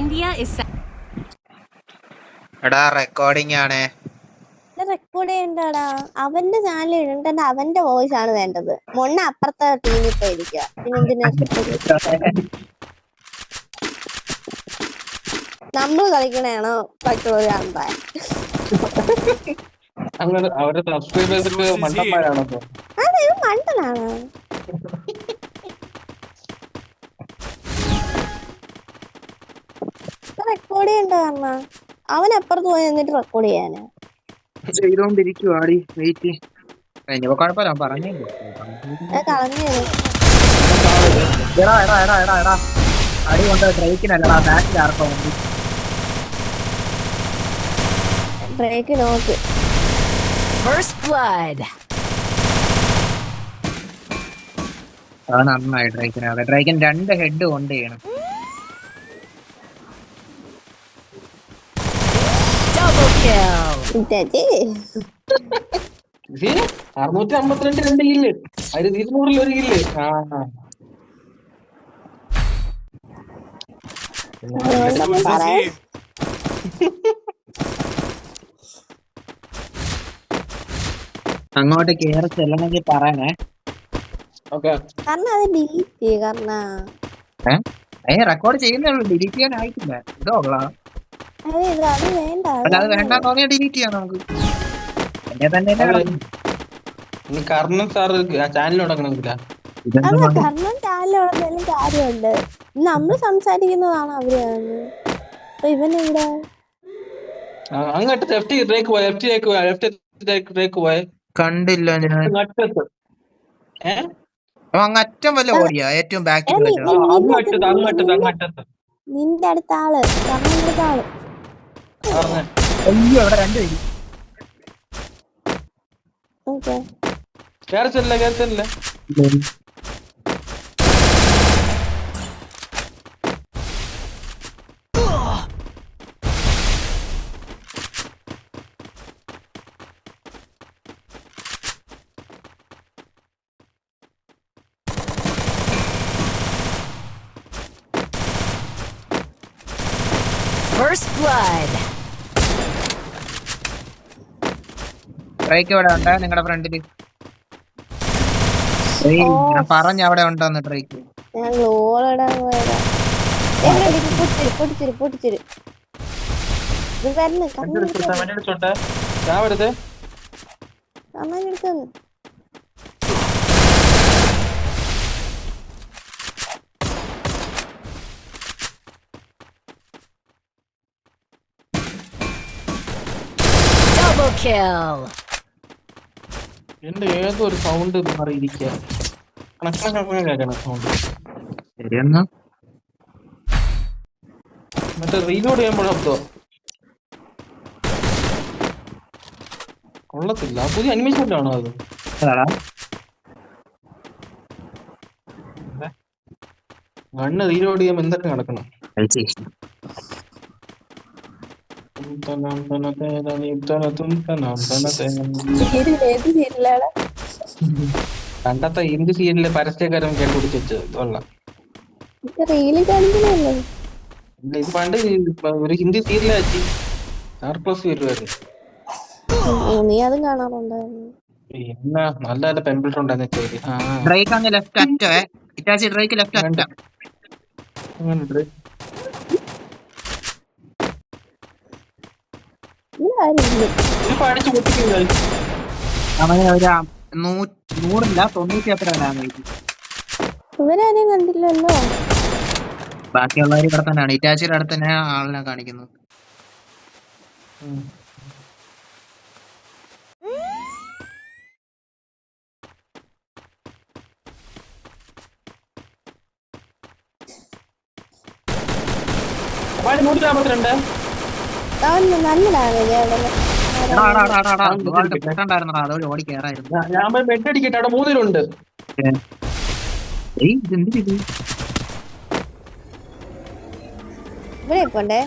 India is എടാ recording ആണ്. Record ചെയ്യണ്ടടാ. അവന്റെ ചാനൽ ഇടണ്ട അവന്റെ വോയിസ് ആണ് വേണ്ടത്. മൊണ്ണ അപ്പുറത്തെ ടീമിൽ പോയിരിക്കുക പിന്നെ എന്തിനാ നമ്മൾ കളിക്കണേണോ മറ്റുള്ളവർ അമ്പായ അങ്ങനെ അവരുടെ സബ്സ്ക്രൈബേഴ്സ് ഒക്കെ മണ്ടന്മാരാണോ? അതെ മണ്ടനാണ്. റെക്കോർഡ് ചെയ്യണ്ട അവൻ അപ്പുറത്ത് പോയി നിന്നിട്ട് റെക്കോർഡ് ചെയ്യാന്. വെയിറ്റ് ഇനിയിപ്പോ കുഴപ്പമില്ല അത് കളഞ്ഞു എടാ എടാ എടാ എടാ എടാ. അടി കൊണ്ട് ഡ്രൈക്കിനല്ലടാ ബാക്കിൽ ആർക്കോ ഉണ്ട് ബ്രേക്ക് നോക്ക്. ഫസ്റ്റ് ബ്ലഡ് അത് നന്നായി ഡ്രൈക്കിന് രണ്ട് ഹെഡ് കൊണ്ട് ചെയ്യണം Double kill. ചേച്ചി ഇത് അറുന്നൂറ്റി അമ്പത്തിരണ്ട് രണ്ട് കില്ല്. അതിൽ ഇരുന്നൂറിൽ ഒരു കില്ല്. ആ. അങ്ങോട്ട് കേറി ചെല്ലണമെങ്കിൽ പറയണേ. റെക്കോർഡ് ചെയ്യുന്നേ ഉള്ളൂ. ഡിലീറ്റ് ചെയ്യാൻ ആയിട്ടില്ല ഇതോ ഉള്ള അത് വേണ്ട അത് അല്ല അത് വേണ്ട. തോന്നിയാ ഡിലീറ്റ് ചെയ്യാം നമുക്ക്. എന്നെ തന്നെ അല്ലേ അതെ. കിടക്കുന്നു. ഇനി കർണൻ സാർ ചാനൽ തുടങ്ങണമെങ്കില ഇതെന്ത് അല്ല മണ്ടൻ? കാരണം ചാനലുള്ളതിലും കാര്യമുണ്ട് നമ്മൾ സംസാരിക്കുന്നതാണ് അവർ കാണുന്നത് അപ്പൊ ഇവനെവിടെ? അങ്ങോട്ട് ലെഫ്റ്റ് ബ്രേക്ക് പോയ ലെഫ്റ്റ് ലേക്ക് പോയ ലെഫ്റ്റ് ബ്രേക്ക് പോയ. കണ്ടില്ല ഞാൻ. അങ്ങ് അറ്റം വല്ല ഓടിയാ? ഏറ്റവും ബാക്കിൽ ആ, നിന്റെ അടുത്ത ആൾ അടുത്ത ആൾ അയ്യോ അവിടെ രണ്ട് പേര്. ട്രൈക്ക് ഇവിടെ ഉണ്ട് നിങ്ങളുടെ ഫ്രണ്ടിൽ ഞാൻ പറഞ്ഞ അവിടെ ഉണ്ടോന്ന് ട്രൈക്ക് ഞാൻ പോയതാ. പൊട്ടിച്ചിരി പൊട്ടിച്ചിരി പൊട്ടിച്ചിരി. ഇത് Double kill. എന്റെ ഏതോ ഒരു സൗണ്ട് മാറിയിരിക്കുക കണക്കണ കേൾക്കണം സൗണ്ട് ശരിയെന്നാ? മറ്റേ റീലോഡ് ചെയ്യുമ്പോഴോ കൊള്ളത്തില്ല. ആ പുതിയ അനിമേഷൻ ആണോ അത്? ഗണ്ണ് റീലോഡ് ചെയ്യുമ്പോ എന്തൊക്കെ നടക്കണം? പണ്ടത്തെ ഹിന്ദി സീരിയലിലെ പരസ്യക്കാരൻ കണ്ടുപിടിച്ച് വെച്ചത്. ഇല്ല ഇത് പണ്ട് ഒരു ഹിന്ദി സീരിയലാച്ചി സ്റ്റാർ പ്ലസ് വരുമായിരുന്നു നീ അതും കാണാറുണ്ടായിരുന്നു. പിന്നെ നല്ല ഉണ്ടായിരുന്ന ഡ്രൈക്ക് അങ്ങ് ലെഫ്റ്റ് അറ്റേ ഇറ്റാച്ചി ഡ്രൈക്ക് ലെഫ്റ്റ് അറ്റ നീ ആരില്ല ഇത് പഠിച്ചു പൊട്ടിക്കുന്നത് അവന് ഒരു നൂറില്ല തൊണ്ണൂറ്റി എത്ര ഡാമേജ് ഇവരാരെയും കണ്ടില്ലല്ലോ. ബാക്കിയുള്ളവർ ഇവിടെ തന്നെയാണ്. ഇറ്റാച്ചിയുടെ അടുത്ത് തന്നെ ആളിനെ കാണിക്കുന്നത് നൂറ്റി നാൽപ്പത്തിരണ്ട് ഞാൻ- ഞാൻ പോയി ബെഡ് അടിക്കട്ടെ. അവിടെ മൂന്നിലുണ്ട്. ഏയ് ഇതെന്ത് ഇത് ഇവിടെ പോണ്ടേ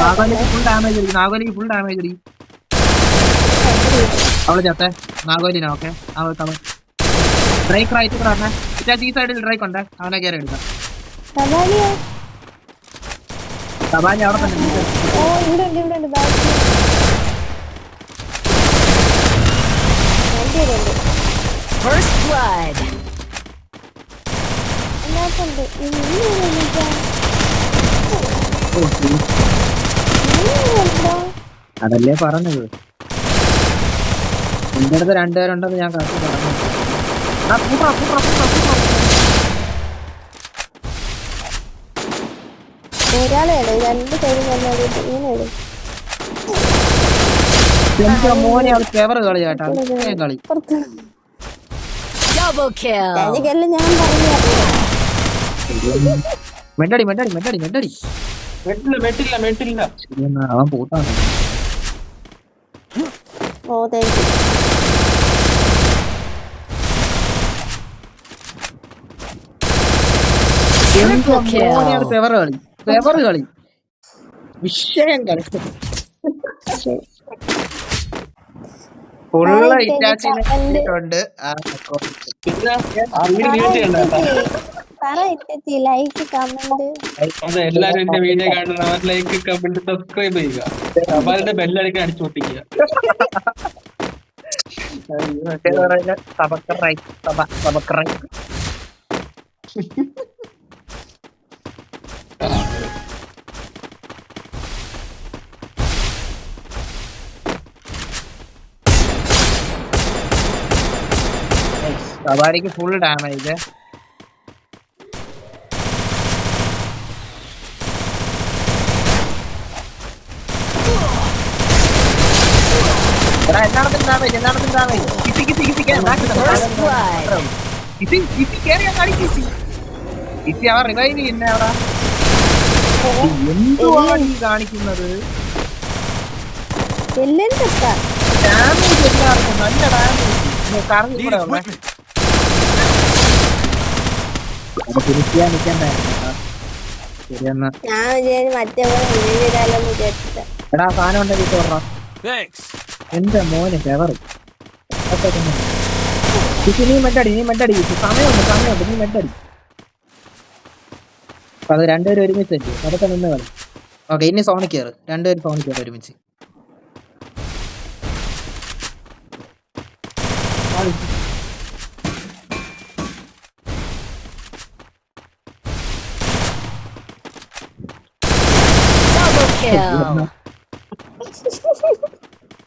നാഗോലിക്ക് ഫുൾ ഡാമേജ് അടി. നാഗോലിക്ക് ഫുൾ ഡാമേജ് അടി. അവൾ ചത്തെ. നാഗോലിനാ ഓക്കെ അവൾ ബ്രേക്ക് റൈറ്റ് പറഞ്ഞേ ഈ സൈഡിൽ ഡ്രൈക്ക് ഉണ്ട്. അവനെ കയറി എടുക്കാം. സവാനി അവിടെ തന്നെ ഓ ഇവിടെ ഉണ്ട് ഇവിടെ ഉണ്ട് ബാക്കി? അതല്ലേ പറഞ്ഞത്. എന്റെ അടുത്ത് രണ്ടുപേരുണ്ടെന്ന് ഞാൻ കാത്തു പറഞ്ഞു ആ, കൂട്ടാ, കൂട്ടാ, കൂട്ടാ, കൂട്ടാ. ഒരാളെ ഇടും രണ്ട് സൈഡിൽ തന്നെ ഇങ്ങനെ ഇടും എന്റെ മോനെ അത് ഫേവർ കളി ഇത്രയും കളി. Double ഞാൻ പറഞ്ഞു മെഡടി മെഡടി മെഡടി മെഡടി മെട്ടില്ല മെട്ടില്ല മെട്ടില്ല. ശരിയെന്നാ അവൻ പോട്ടാണ് ഓ താങ്ക് Triple മോനെ അത് ഫേവർ കളി. ഫേവർ കളി. വിഷയം കളി. ഫുള്ള് കേട്ടോ. ലൈക്ക് കമന്റ് അതെ എല്ലാരും എന്റെ വീഡിയോ കാണുന്നവർ ലൈക്ക് കമന്റ് സബ്സ്ക്രൈബ് ചെയ്യുക. അവരുടെ ബെല്ലടിക്കാൻ അടിച്ചു പൊട്ടിക്കുക. സബക്കറായി സബ സബക്കറായി. സവാരിക്ക് ഫുൾ ഡാമേജ് എല്ലായിടത്തും ഡാമേജ് എല്ലായിടത്തും ഡാമേജ് കിട്ടി First blood. കിട്ടി കിട്ടി കേറിയാ കളി കിട്ടി. കിട്ടി അവ റിവൈവ് ചെയ്യുന്നേ അവിടെ. എന്തുവാണ് ഈ കാണിക്കുന്നത്? ഡാമേജ് എല്ലാവർക്കും നല്ല ഡാമേജ് കറങ്ങി കൂടെ ഉള്ളേ തിരിച്ചാൻ നിൽക്കണ്ടായിരുന്നു ശരിയെന്നാ ഞാൻ വിചാരിച്ചു മറ്റേ പോലെ വിജയിച്ചാലോന്ന് വിചാരിച്ചിട്ട് എടാ സാധനം ഉണ്ടെങ്കിൽ ചോറാ എന്റെ മോന് ഫെവർ നീ മെഡടി നീ മെഡടി സമയമുണ്ട് സമയമുണ്ട് നീ മെഡടി അപ്പൊ അത് രണ്ടുപേരും ഒരുമിച്ച് അതൊക്കെ നിന്ന് കളി. ഓക്കെ ഇനി സോണിൽ കയറ്. രണ്ടുപേരും സോണിൽ കയറി ഒരുമിച്ച് Double kill.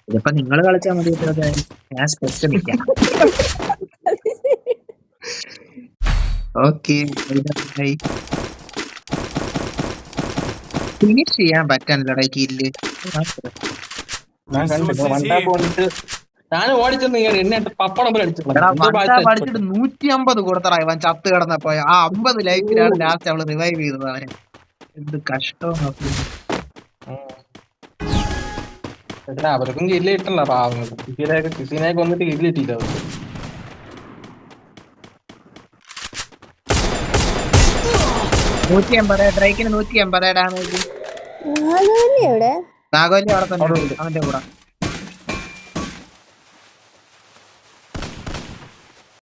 ഇതിപ്പോ നിങ്ങൾ കളിച്ചാൽ മതി ഞാൻ സ്പെഷ്യൽ നിൽക്കാം ഓക്കെ ഫിനിഷ് ചെയ്യാൻ പറ്റാനില്ലടാ കില്ല് ഞാൻ ഓടിച്ചെന്ന് എന്നെ പപ്പടം പോലെ നൂറ്റി അമ്പത് കൊടുത്തടാ ഇവൻ ചത്ത് കിടന്നപ്പോ. ആ അമ്പത് ലൈഫിലാണ് ലാസ്റ്റ് അവൾ റിവൈവ് ചെയ്തത് അവനെ. എന്ത് കഷ്ടം. അവർക്കും കില്ല് കിട്ടണ്ട പാവങ്ങൾ കിസിനെയൊക്കെ കിസിനെയൊക്കെ വന്നിട്ട് കില്ല് കിട്ടിയില്ല അവർക്ക്? നൂറ്റി എൺപത് ഡ്രൈക്കിന് നൂറ്റി. എൺപത് ഡാമേജ് നാഗോലി അവിടെ തന്നെ ഉണ്ട്. അവന്റെ കൂടെ.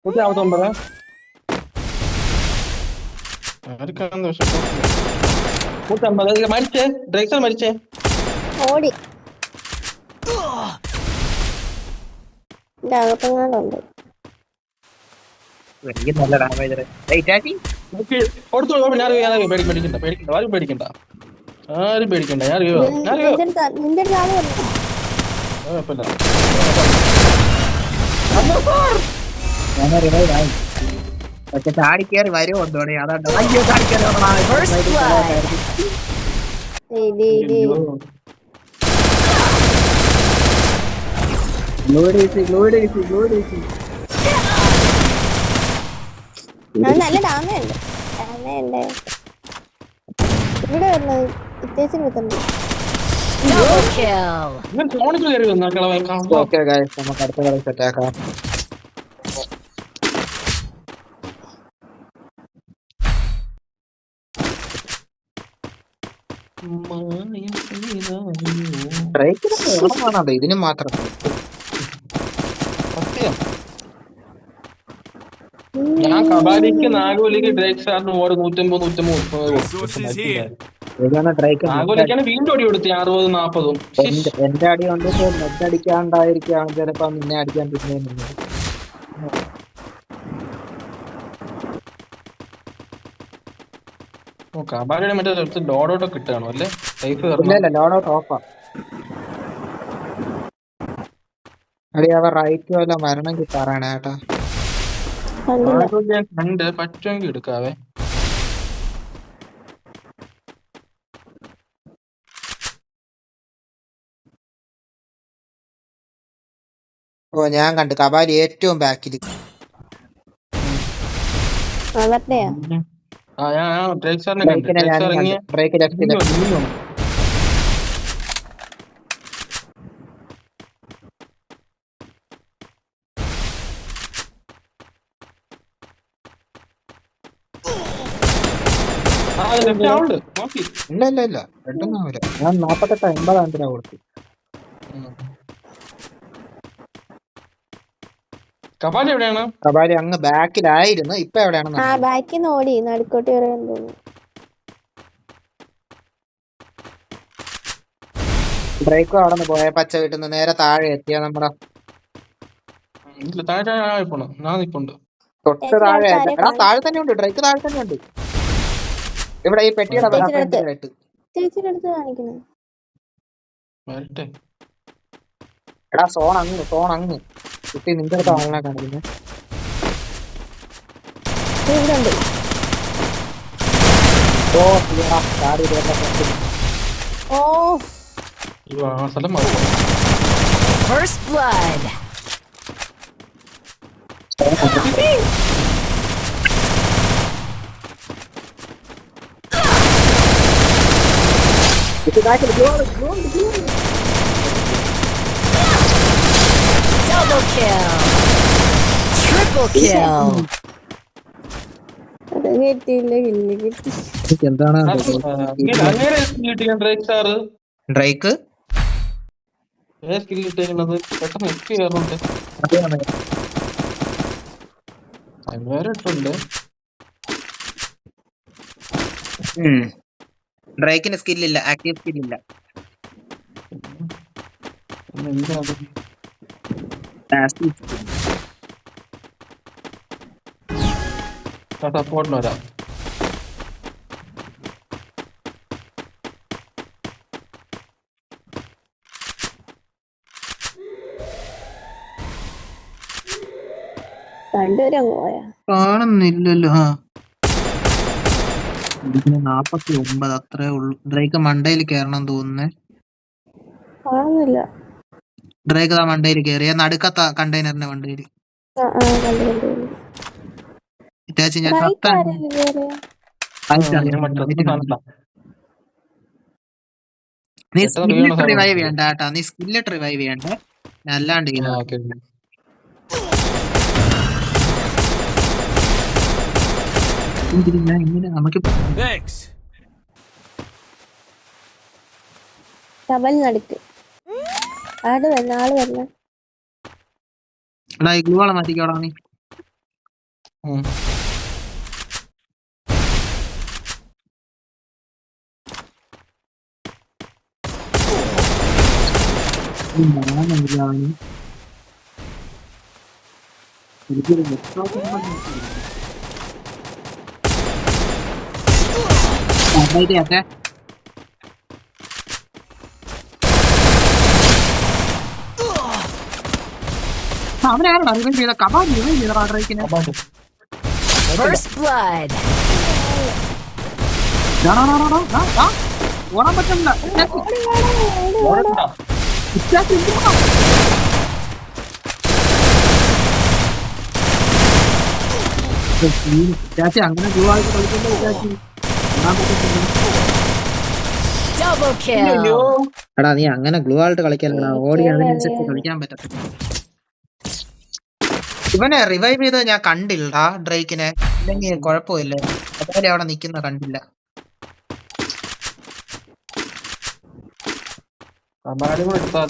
നൂറ്റി അമ്പത്തൊമ്പത് പക്ഷെ മരിച്ചേ ഡ്രൈസർ മരിച്ചേ ഓടി. എന്റെ അകത്തെങ്ങാണ്ടുണ്ട് എനിക്ക് നല്ല ഡാമേജ് പേടിക്കണ്ട പേടിക്കണ്ട ആരും പേടിക്കണ്ട. ആരും പേടിക്കണ്ട ഞാൻ അറിയോ ഞാൻ അറിയോ കുഴപ്പമില്ല. പക്ഷെ ചാടി കയറി വരുമോ എന്തോടെ അതാണ്ട് അയ്യോ ചാടി കയറി നല്ല ഡാമയുണ്ട്. ഡാമയുണ്ട്. ഇവിടെ വരുന്നത് കളവൻ കാണുമ്പോ ഓക്കെ നമുക്ക് അടുത്ത കളി സെറ്റ് ആക്കാം. ഇതിന് മാത്രം സത്യം. ഞാൻ കബാലിക്ക് നാഗോലിക്ക് ഡ്രേക്ക് സാറിന് ഓരോ നൂറ്റമ്പത് നൂറ്റമ്പത് വീണ്ടും അടി കൊടുത്തി അറുപത് നാപ്പതും. എന്റെ അടി കൊണ്ട് നെറ്റ് അടിക്കാണ്ടായിരിക്കാം ചിലപ്പോ നിന്നെ അടിക്കാൻ പറ്റുന്നത് കബാലിയുടെ മറ്റേ അടുത്ത് ലോഡോട്ടൊക്കെ കിട്ടുകയാണോ അല്ലേ? ലൈഫ് ഇല്ല ഇല്ല ലോഡ് ഔട്ട് ഓഫാ. അടി അവ റൈറ്റ് വല്ല മരണം കിട്ടാറാണ് ഏട്ടാ കണ്ടില്ല ഞാൻ കണ്ട് പറ്റുമെങ്കിൽ എടുക്കാവേ. ഓ ഞാൻ കണ്ടു കബാലി ഏറ്റവും ബാക്കിൽ അവരുടെയാ ബ്രേക്ക് ലെഫ്റ്റ് ഇല്ല. ഇല്ല ഇല്ല ഞാൻ നാപ്പത്തെട്ട് തീയതി കൊടുത്തു കബാലി എവിടെയാണ്? കപാലി അങ്ങ് ബാക്കിലായിരുന്നു. ഇപ്പൊ എവിടെയാണ് ആ ബാക്കിൽ നിന്ന് ഓടി. നടുക്കോട്ട് തോന്നുന്നു ബ്രേക്കും അവിടെ നിന്ന് പോയ. പച്ച വീട്ടിൽ നിന്ന് നേരെ താഴെ എത്തിയ നമ്മുടെ ഇല്ല താഴെ താഴെ പോണം. ഞാൻ നിപ്പുണ്ട്. തൊട്ട് താഴെ എടാ താഴെ തന്നെ ഉണ്ട്. ഡ്രൈക്ക് താഴെ തന്നെ ഉണ്ട്. ഇവിടെ ഈ പെട്ടിയുടെ ചേച്ചിയുടെ ചേച്ചിയുടെ അടുത്ത് കാണിക്കുന്നത് എടാ സോൺ അങ്ങ് സോൺ അങ്ങ്. കുട്ടി നിന്റെ അടുത്ത് ആളിനെ കാണിക്കുന്നത് ഇവിടെ ഉണ്ട് ഓ തീരാ ചാടി ഇതേണ്ട ഫ്രണ്ടിൽ ഓ ഈ ആ സ്ഥലം മാറി First blood. കുട്ടി ബാക്കിൽ ഗ്ലൂ ആണ്, ഗ്ലൂ ഉണ്ട്, ഗ്ലൂ ഉണ്ട്. Double kill. Triple kill. എന്താണ് ഡ്രേക്ക് ഡ്രൈക്ക് സ്കിൽ പെട്ടെന്ന് ഇട്ടുണ്ട് ഡ്രൈക്കിന് സ്കില്ലില്ല ആക്റ്റീവ് സ്കില്ലില്ല എന്താ സപ്പോർട്ടിന് വരാം രണ്ടുപേരും പോയാ കാണുന്നില്ലല്ലോ ആ നാപ്പത്തി ഒമ്പത് അത്രേ ഉള്ളൂ. ഡ്രൈക്ക് മണ്ടയിൽ കേറണം തോന്നുന്നേ. കാണുന്നില്ല. ഡ്രൈക്ക് ആ മണ്ടയിൽ കയറിയ നടുക്കത്ത കണ്ടെയ്നറിന്റെ മണ്ടയിൽ ഇറ്റാച്ചി ഞാൻ നീ സാധനം റിവൈവ്? ചെയ്യണ്ട കേട്ടാ. നീ സ്കില്ല് റിവൈവ് ചെയ്യണ്ട ഞാൻ അല്ലാണ്ട് ഓക്കേ. ഇതിന് ഞാൻ ഇങ്ങനെ നമുക്ക് Thanks. കബൽ നടുക്ക്. ആട് വരണ ആൾ വരണ. എടാ ഈ ഗ്ലൂവാളെ മാറ്റിക്കോടാ നീ. ഉം. ഈ മോനെന്തിനാ അവന്? എനിക്കൊരു laptop ഒന്നും നോക്കിയില്ല. ആ, right ആക്കെ. ആ, അവനാരാടാ? ചെയ്ത. ഓടാൻ ഓടണ്ട. ചാച്ചി അങ്ങനെ ഗ്ലൂ ആയിട്ട് കളിക്കണ്ടേ ചാച്ചി. എടാ നീ അങ്ങനെ ഗ്ലൂ ആയിട്ട് കളിക്കാൻ ഓടി അതിനനുസരിച്ച് കളിക്കാൻ പറ്റത്തില്ല. ഇവനെ റിവൈവ് ചെയ്ത ഞാൻ കണ്ടില്ലടാ ഡ്രൈക്കിനെ. അല്ലെങ്കിൽ കുഴപ്പമില്ല. അതുവരെ അവിടെ നിക്കുന്ന കണ്ടില്ല. ഇതാ കൂടെ എടുത്താൽ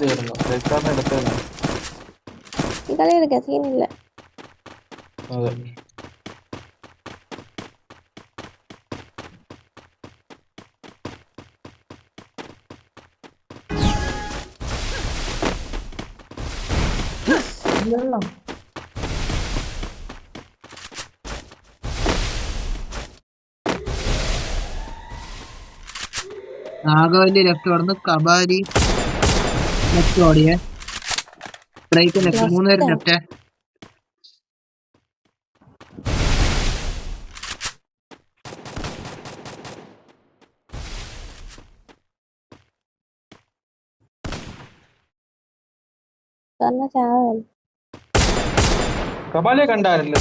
നാഗവല്ലി ലെഫ്റ്റ് ഓടുന്നു കബാലി ലെഫ്റ്റ് ഓടിയേ. ബ്രേക്ക് ലെഫ്റ്റ് മൂന്ന് മൂന്നുപേരും ലെഫ്റ്റ് കപാലിയെ കണ്ടാരല്ലോ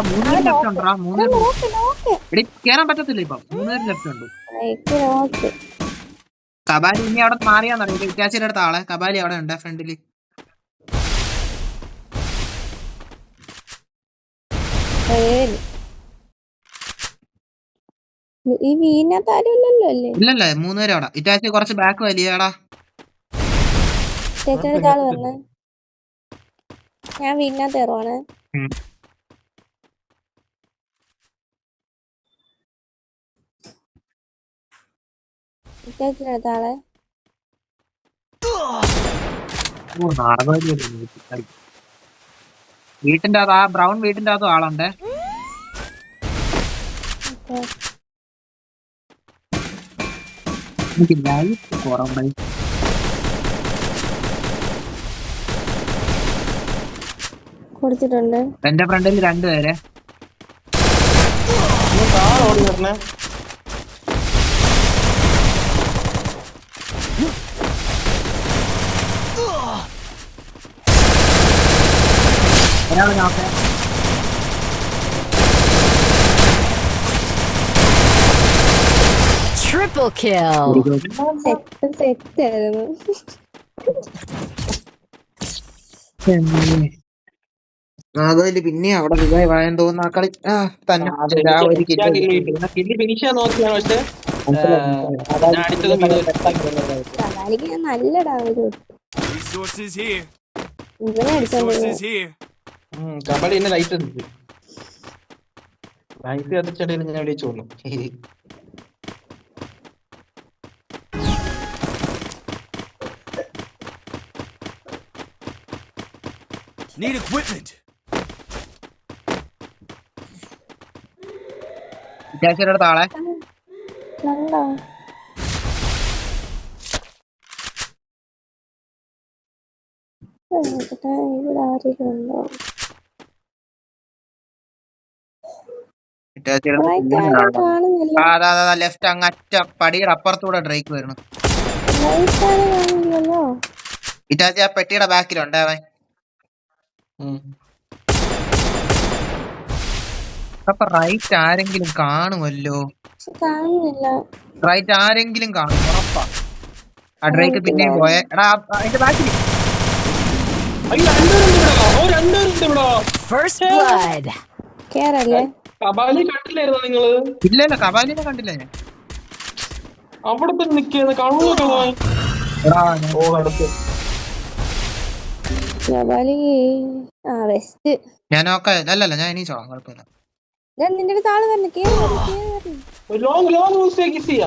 മൂന്നുപേരും ലെഫ്റ്റ് ഉണ്ടോ മൂന്നുപേരും കേറാൻ പറ്റത്തില്ല ഇപ്പൊ. മൂന്നുപേരും ലെഫ്റ്റ് ഉണ്ട് കബാലി ഇനി അവിടെ മാറിയാന്നറിയില്ല ഇറ്റാച്ചിയുടെ അടുത്ത ആളെ. കബാലി അവിടെ ഉണ്ട് ഫ്രണ്ടിൽ. പേര് ഈ വീനകത്ത് ആരും ഇല്ലല്ലോ അല്ലേ? ഇല്ലല്ലേ മൂന്നുപേരും അവിടെ. ഇറ്റാച്ചി കുറച്ച് ബാക്ക് വലിയടാ. ചേച്ചിയുടെ ഞാൻ വീടിനകത്ത് കയറുവാണ് ഉം. ചേച്ചിയുടെ അടുത്ത ആളെ വീട്ടിന്റെ അകത്ത് ആ ബ്രൗൺ വീട്ടിന്റെ അതും ആളുണ്ട്. എനിക്ക് ലൈറ്റ് കുറവുണ്ടായി കൊടുത്തിട്ടുണ്ട്. എന്റെ ഫ്രണ്ടിൽ രണ്ടുപേരെ താഴെ ഓടി വരണേ ഒരാൾ നോക്കെ Triple kill. Set set. ആയിരുന്നു നാഗവല്ലി പിന്നെ അവിടെ വിജയ് ആയെന്ന് തോന്നുന്നു ആ കളി ആ തന്നെ ആ ഒരു. കില്ല് ഫിനിഷ് ചെയ്യാൻ നോക്കിയാണ് പക്ഷെ? ഞാൻ നല്ല ഡാമേജ്. ഇവനെ Resources here. കബഡി എന്നെ ലൈറ്റ് എത്തിച്ചു ലൈറ്റ് കത്തിച്ചടയിൽ ഞാൻ എവിടെ ചോന്നു Need equipment. ഇറ്റാച്ചിയുടെ അടുത്ത ആളെ കണ്ടോ? ഇവിടെ ആരെങ്കിലും ഉണ്ടോ? ഇറ്റാച്ചിയുടെ റൈറ്റ് ലെഫ്റ്റ് അങ്ങ് അറ്റ. പടിയുടെ അപ്പുറത്തൂടെ ഡ്രേക്ക് കാണുന്നില്ലല്ലോ ഇറ്റാച്ചി ആ പെട്ടിയുടെ ബാക്കിലുണ്ട് അവൻ. അപ്പൊ റൈറ്റ് ആരെങ്കിലും കാണുമല്ലോ? കാണുന്നില്ല. റൈറ്റ് ആരെങ്കിലും കാണും ഉറപ്പാ. ആ ഡ്രേക്ക് പിന്നെയും പോയെ എടാ അതിന്റെ ബാക്കിൽ രണ്ടുപേരുണ്ട് ബ്ലഡ്. കേറല്ലേ? കബാലി കണ്ടില്ലായിരുന്നോ നിങ്ങൾ? ഇല്ല ഇല്ല കബാലിനെ കണ്ടില്ല ഞാൻ. അവിടെ തന്നെ നിക്കുന്ന കണ്ണു ഓ അടുത്ത് ജബാലി ആ വെസ്റ്റ് ഞാൻ നോക്കാം അല്ലല്ല ഞാൻ ഇനി ചോളാം കുഴപ്പമില്ല. ഞാൻ നിന്റെ അടുത്ത് ആൾ വരണം കേറി കേറി. ലോങ് ലോങ് മിസ്റ്റേക്ക് ഈ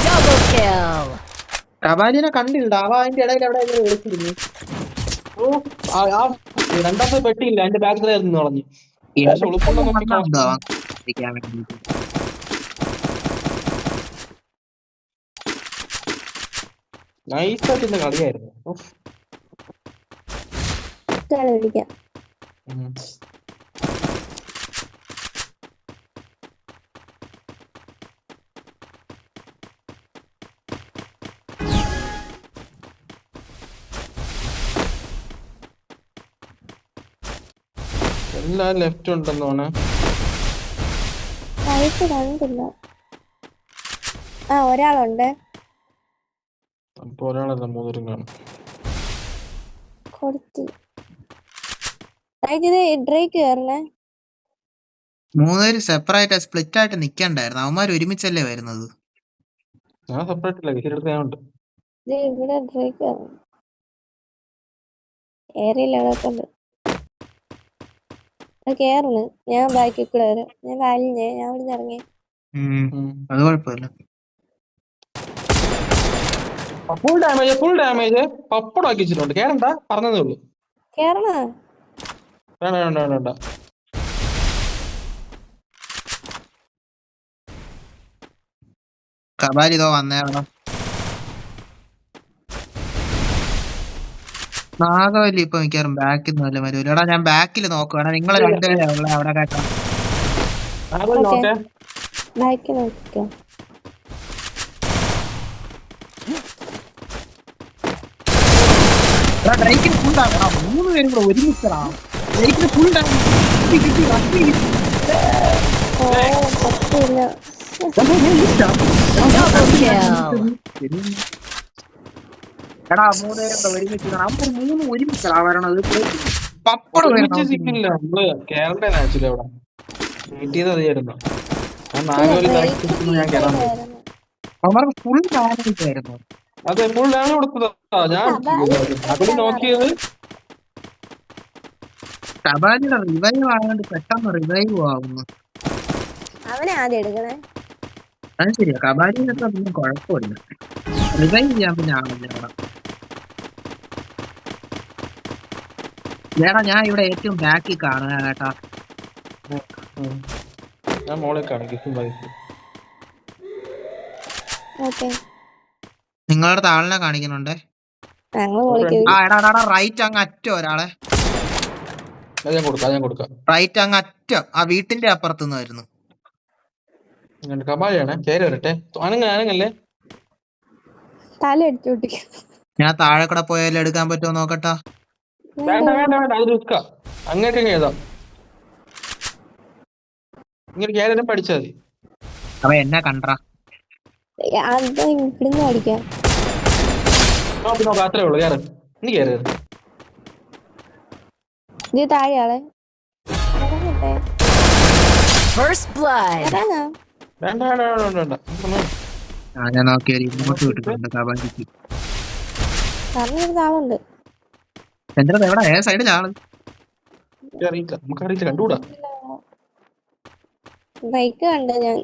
Double kill. കപാലിനെ കണ്ടില്ല അവ അതിന്റെ ഇടയിൽ എവിടെ വിളിച്ചിരുന്നു. ഓ ആ ആ രണ്ടാമത്തെ പെട്ടിയില്ല. അതിന്റെ ബാക്കിലായിരുന്നു കളഞ്ഞു. നൈസായിട്ട് കളിയായിരുന്നു. എല്ലാം ലെഫ്റ്റ് ഉണ്ടെന്നോണേ റൈറ്റ് കണ്ടില്ല ആ ഒരാളുണ്ട്. അപ്പൊ ഒരാളല്ല മൂന്നൂരും കാണും. കൊടുത്തു. ഇത് ഡ്രേക്ക് കയറണേ മൂന്നുപേര് സെപ്പറേറ്റ് സ്പ്ലിറ്റ് ആയിട്ട് നിക്കണ്ടായിരുന്നു. അവന്മാർ ഒരുമിച്ചല്ലേ വരുന്നത്? ഞാൻ സെപ്പറേറ്റ് അല്ല കിസിയുടെ ഞാൻ ഉണ്ട്. ഇവിടെ ഡ്രേക്ക് കയറണം ഏറിയില്ല അവിടെ ഉണ്ട്. കേറുന്നു. ഞാൻ ബാക്കിൽ കൂടെ ഞാൻ വലിഞ്ഞേ ഞാൻ അവിടെ ഇറങ്ങി. അത് കുഴപ്പമില്ല. ഫുൾ ഡാമേജ് ഫുൾ ഡാമേജ് പപ്പടം ആക്കി വെച്ചിട്ടുണ്ട്. കേറണ്ട. പറഞ്ഞതേ ഉള്ളൂ. കേറണ? വേണ്ട വേണ്ട വേണ്ട വേണ്ട. കബാലി ഇതോ നാഗവല്ലി ഇപ്പൊ മിക്കവാറും ബാക്കിൽ നിന്ന് വല്ലതും വരൂല എടാ ഞാൻ ബാക്കിൽ നോക്കുവാണ് നിങ്ങൾ രണ്ടുപേരെ അവിടെ കേട്ടോ. ആരോ Okay. നോക്കേ. ബാക്കി നോക്കിക്കോ എടാ ഡ്രൈക്കിന് ഫുൾ മൂന്ന് പേരും കൂടെ ഒരുമിച്ചടാ. ഡ്രൈക്കിന് ഫുൾ കിട്ടി കിട്ടി കിട്ടി ഓ പറ്റില്ല Double kill. എടാ മൂന്ന് പേരും ഒരുമിച്ച് നമ്മൾ മൂന്ന് ഒരുമിച്ച് വരണത്. പപ്പട ഒരുമിച്ച് സിക്കില്ല നമ്മൾ കേരള ആക്ച്വലി അവിടെ. വീട്ടിൽ അറിയായിരുന്നു ഞാൻ ബാക്ക് ഞാൻ. അവന്മാർക്ക് ഫുൾ ഡാമേജ് ആയിരുന്നു. അതെ ഫുൾ ഡാമേജ് കൊടുത്തതാ. ഞാൻ അതിൽ നോക്കിയത് കബാലിയുടെ റിവൈവ് ആയതുകൊണ്ട് പെട്ടെന്ന് റിവൈവ് ആവുന്നു. അവനെ ആദ്യം എടുക്കണേ. അത് ശരിയാ. കബാലിനൊക്കെ പിന്നെ കുഴപ്പമില്ല. റിവൈവ് ചെയ്യാൻ പിന്നെ ആവില്ല അവിടെ ഏടാ ഞാൻ ഇവിടെ ഏറ്റവും ബാക്കിൽ കാണുക കേട്ടാ. ഞാൻ മോളെ കാണിക്കും. നിങ്ങളുടെ താളിനെ കാണിക്കുന്നുണ്ടേ? റൈറ്റ് അങ്ങ് അറ്റം ഒരാളെ. ഞാൻ ഞാൻ റൈറ്റ് അങ്ങ് അറ്റം. ആ വീട്ടിന്റെ അപ്പുറത്ത് നിന്ന് വരുന്നു ഞാൻ കബാലിയാണ് കയറി വരട്ടെ. അനങ്ങല്ലേ? ഞാൻ താഴെ കൂടെ പോയാലും എടുക്കാൻ പറ്റുമോ നോക്കട്ടാ. വേണ്ട വേണ്ട വേണ്ട അത് റിസ്ക അങ്ങനെയൊക്കെ എഴുതാം. ഇങ്ങനെ കയറി പഠിച്ചാൽ മതി. അവ എന്നെ കണ്ടാ അത് ഇവിടുന്ന് അടിക്കാം നോക്ക് നോക്ക് അത്രേ ഉള്ളൂ കയറി നീ കയറി ഇത് താഴെയാളെ ഇറങ്ങട്ടെ First blood. ഇറങ്ങാ വേണ്ട വേണ്ട വേണ്ട വേണ്ട വേണ്ട. ഒന്ന് ആ ഞാൻ നോക്കിയാൽ ഇങ്ങോട്ട് വിട്ടിട്ടുണ്ട് കബാലിക്ക് അടുത്ത് എവിടെ? ഏ സൈഡിലാണ് അറിയില്ല നമുക്കറിയില്ല കണ്ടുകൂടാ? ബൈക്ക് കണ്ട ഞാൻ.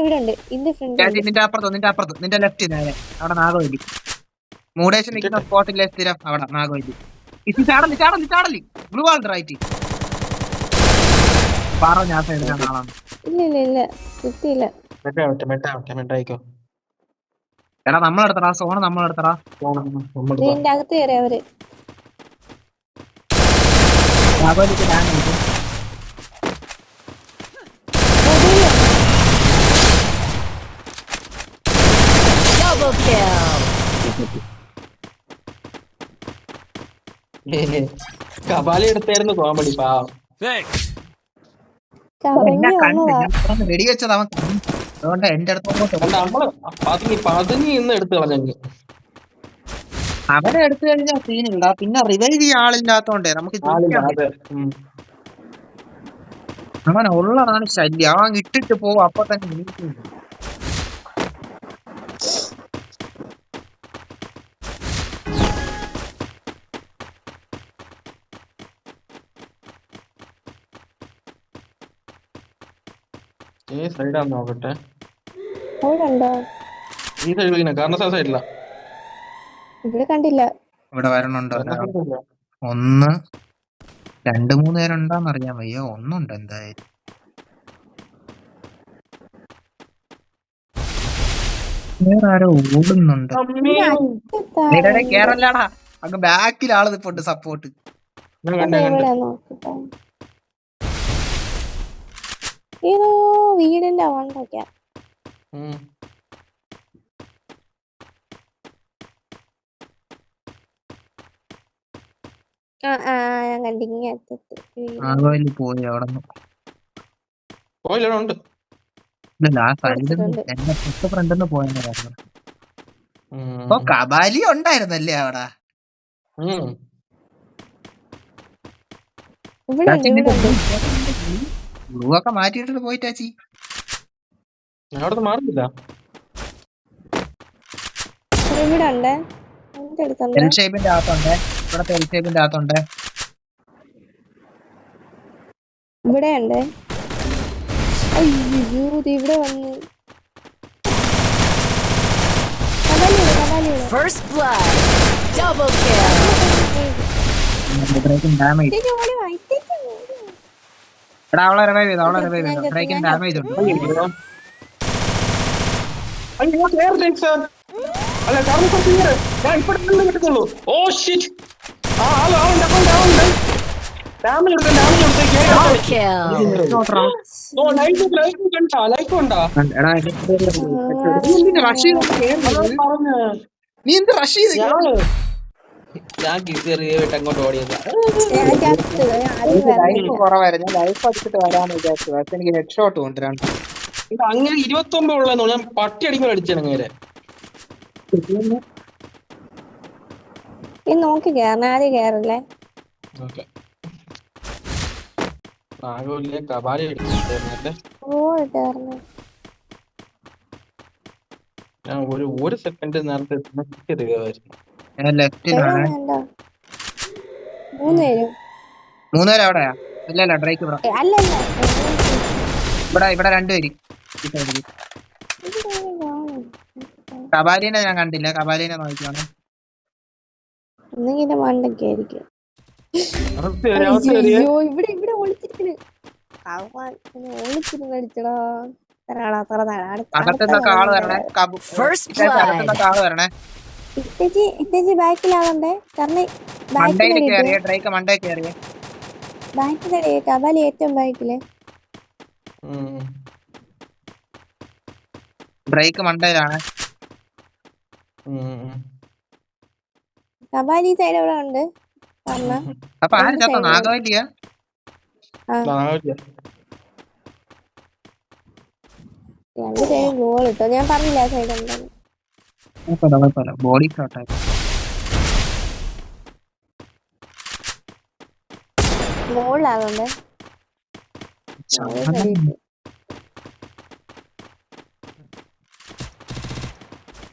ഇവിടെ ഉണ്ട് ഇത് ഫ്രണ്ട് നിന്റെ അപ്പുറത്ത് നിന്റെ അപ്പുറത്ത്. നിന്റെ ലെഫ്റ്റ് നേരെ അവിടെ നാഗവല്ലി മൂടേശൻ നിൽക്കുന്ന സ്പോട്ടിലെ സ്ഥിരം അവിടെ നാഗവല്ലി ഇത് ചാടൽ ചാടൽ ചാടൽ. ബ്ലൂ ആൾ റൈറ്റ് പറ ഞാൻ സൈഡിലാണ് ആളാണ്. ഇല്ല ഇല്ല ഇല്ല. കിട്ടിയില്ല. മെട്ടാവട്ടെ മെട്ടാവട്ടെ മെട്ടായിക്കോ. എടാ നമ്മൾ എടുത്തടാ നമ്മളെടുത്തടാ. നമ്മൾ ഇതിന്റെ അകത്ത് കയറി അവർ. കപാലി എടുത്തായിരുന്നു കോമഡി പാവം. വെടിവെച്ചത് അവൻ. അതുകൊണ്ട് എന്റെ അടുത്ത് അങ്ങോട്ട് കണ്ട നമ്മൾ പതുങ്ങി പതുങ്ങി ഇന്ന് എടുത്തു കളഞ്ഞെങ്കിൽ അവനെ എടുത്തു കഴിഞ്ഞാൽ സീനില്ല പിന്നെ റിവൈവ് ചെയ്യാൻ ആളില്ലാത്തോണ്ടേ നമുക്ക് അങ്ങനെ ഉള്ളതാണ് ശല്യം. അവൻ ഇട്ടിട്ട് പോവും അപ്പൊ തന്നെ എണീക്കും. ഈ സൈഡാന്ന് നോക്കട്ടെ ഈ സൈഡ് കാരണ സൈഡില്ല ഇവിടെ കണ്ടില്ല. ഇവിടെ വരണുണ്ടോ? ഒന്ന് രണ്ട് മൂന്ന് പേരുണ്ടോന്ന് അറിയാൻ വയ്യ. ഒന്നുണ്ട് എന്തായാലും. വേറെ ആരോ ഓടുന്നുണ്ട് കേറല്ലാടാ. അങ്ങ് ബാക്കിൽ ആൾ നിപ്പുണ്ട് സപ്പോർട്ട് അത് വീടിന്റെ വണ്ടൊക്കെയാ പോയി അവിടെ പോയില്ല ഉണ്ട്. എന്റെ തൊട്ട് ഫ്രണ്ടിന്ന് ഓ കബാലി ഉണ്ടായിരുന്നല്ലേ അവിടെ? ബ്ലൂ ഒക്കെ മാറ്റിയിട്ടിട്ട് പോയിട്ടാച്ചി അവിടുന്ന് മാറുന്നില്ല ഇവിടെ ഉണ്ട് എൽ ഷേപ്പിന്റെ അകത്തുണ്ട്. ഇവിടത്തെ എൽ ഷേപ്പിന്റെ അകത്തുണ്ട്. ഇവിടെ ഉണ്ട് അയ്യോ ഇത് ഇവിടെ വന്ന്. First blood. Double kill. Breaking damage. എടാ അവളെ റിവൈവ് ചെയ്തു അവളെ റിവൈവ് ചെയ്തു. ബ്രേക്കിംഗ് ഡാമേജ് ഉണ്ട്. അയ്യോ സാർ. അല്ല കാരണം കുറച്ച് നേരം. ഞാൻ ഓ ഷിറ്റ് ആ ആൾ ആളുണ്ട് ആളുണ്ട് നീ എന്ത് റഷ് ചെയ്ത്? ഞാൻ വിട്ട് അങ്ങോട്ട് ഓടിയതാ. ലൈഫ് കുറവായിരുന്നു. ഞാൻ ലൈഫ് അടിച്ചിട്ട് വരാന്ന് വിചാരിച്ചു. പക്ഷെ എനിക്ക് ഹെഡ് ഷോട്ട് കൊണ്ടുവരാണ് ഇത് അങ്ങനെ ഇരുപത്തി ഒമ്പത് ഉള്ള ഞാൻ പട്ടി അടിക്കുമ്പോൾ അടിച്ചാണ് നേരെ. നോക്കി കേറണ ആദ്യം കേറല്ലേ? ഞാൻ ഒരു ഒരു സെക്കൻഡ് നേരത്തെ മൂന്നുപേരും. അവിടെയാ? ഇല്ല ഡ്രൈക്ക് ഇവിടെ ഇവിടെ രണ്ടുപേര്. കബാലിനെ ഞാൻ കണ്ടില്ല. കബാലിനെ നോക്കിയാണ് മണ്ടൊക്കെ ആയിരിക്കും. ഇവിടെ ഇവിടെ ഒളിച്ചിരിക്കണ് ഒളിച്ചിരുന്ന് ബാക്കിലാവണ്ടേ? കാരണം കബാലി ഏറ്റവും ബാക്കിൽ. ഉം. ഡ്രൈക്ക് മണ്ടയിലാണ്. കബാലി സൈഡ് എവിടെ ഉണ്ട്. അപ്പൊ ആര് ചത്ത? നാഗവല്ലിയ? ഗോൾ ഇട്ടോ? ഞാൻ പറഞ്ഞില്ല സൈഡ് ഉണ്ടെന്ന്? ബോഡി ഷോട്ടായി മുകളിലാകണ്ടേ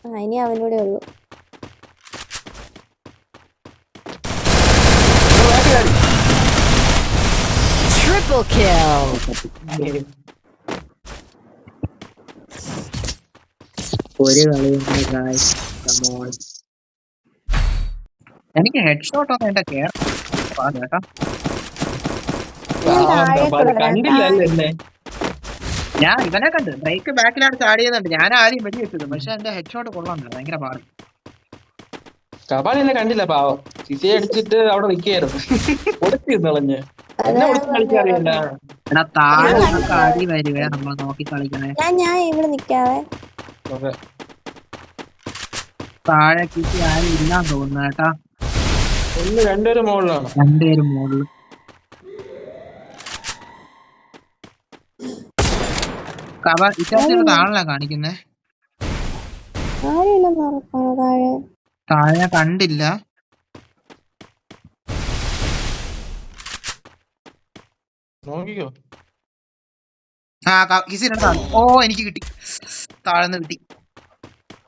ആ ഇനി അവനൂടെ ഉള്ളു. Triple kill. ഒരു കളിയും എനിക്ക് ഹെഡ് ഷോട്ട് ഒന്നും എന്റെ കേട്ടോ. കണ്ടില്ലല്ലോ ഞാൻ ഇവനെ കണ്ട്. ബ്രേക്ക് ബാക്കിലാണ് ചാടിയെന്നുണ്ട് ഞാൻ ആദ്യം വെടി വെച്ചത്. പക്ഷെ എന്റെ ഹെഡ് ഷോട്ട് കൊള്ളാണ്ട് ഭയങ്കര പാട്. കബാലി എന്നെ കണ്ടില്ല പാവം. സിസി അടിച്ചിട്ട് അവിടെ നിൽക്കായിരുന്നു കൊടുത്തി കളഞ്ഞ്. എന്നെ കൊടുത്ത് കളിക്കാറിയല്ല എടാ താഴെ നിന്നൊക്കെ അടി വരുവേ നമ്മൾ നോക്കി കളിക്കണേ. ഞാൻ ഞാൻ ഇവിടെ നിക്കാവേ. ഓക്കെ. താഴെ കിട്ടി ആരും ഇല്ലാന്ന് തോന്നുന്നു കേട്ടാ. ഒന്ന് രണ്ടുപേരും മുകളിലാണ്. രണ്ടുപേരും മുകളിൽ. കവ ഇത്തരത്തിലുള്ള താഴെ കാണിക്കുന്നേ. താഴെ. താഴെ കണ്ടില്ല. നോക്കിക്കോ. ആ കിസിന്റെ താഴെ ഓ എനിക്ക് കിട്ടി. താഴെന്ന് കിട്ടി.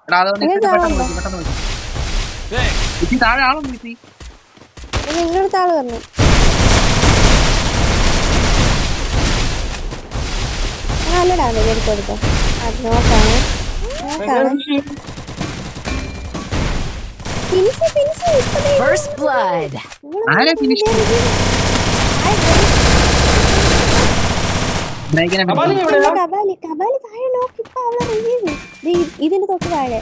എടാ അതൊന്ന് പെട്ടെന്ന് താഴെ വിളിക്ക്, പെട്ടെന്ന്. കിസി താഴെ ആളൊന്നും കിസി നിങ്ങളുടെ ആൾ പറഞ്ഞു അല്ലടാ അത് എടുത്ത് കൊടുത്തോ അത് നോക്കാണ് നോക്കാണ് ഫിനിഷ് ഫിനിഷ് blood. ആരെ ബ്രേക്കിനെ കബാലി കബാലി കബാലി താഴെ നോക്കി. ഇപ്പൊ അവളെ റിവ്യൂ ഇതിന്റെ തൊട്ട് താഴെ.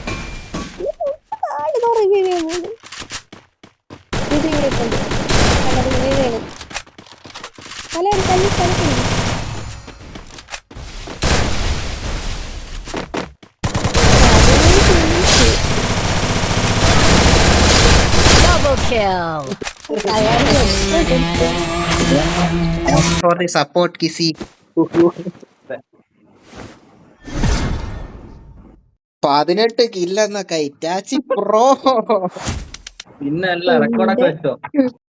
ഇതിന്റെ തൊട്ട് താഴെ റിവ്യൂ ചെയ്യാൻ പോകുന്നു റിവ്യൂ ചെയ്യണം തലയുടെ തല്ലി തലക്കുണ്ട് Double kill. For the support, കിസി പതിനെട്ട് കില്ലെന്നൊക്കെ ഇറ്റാച്ചി പ്രോ പിന്നെ അല്ല റെക്കോർഡൊക്കെ വെച്ചോ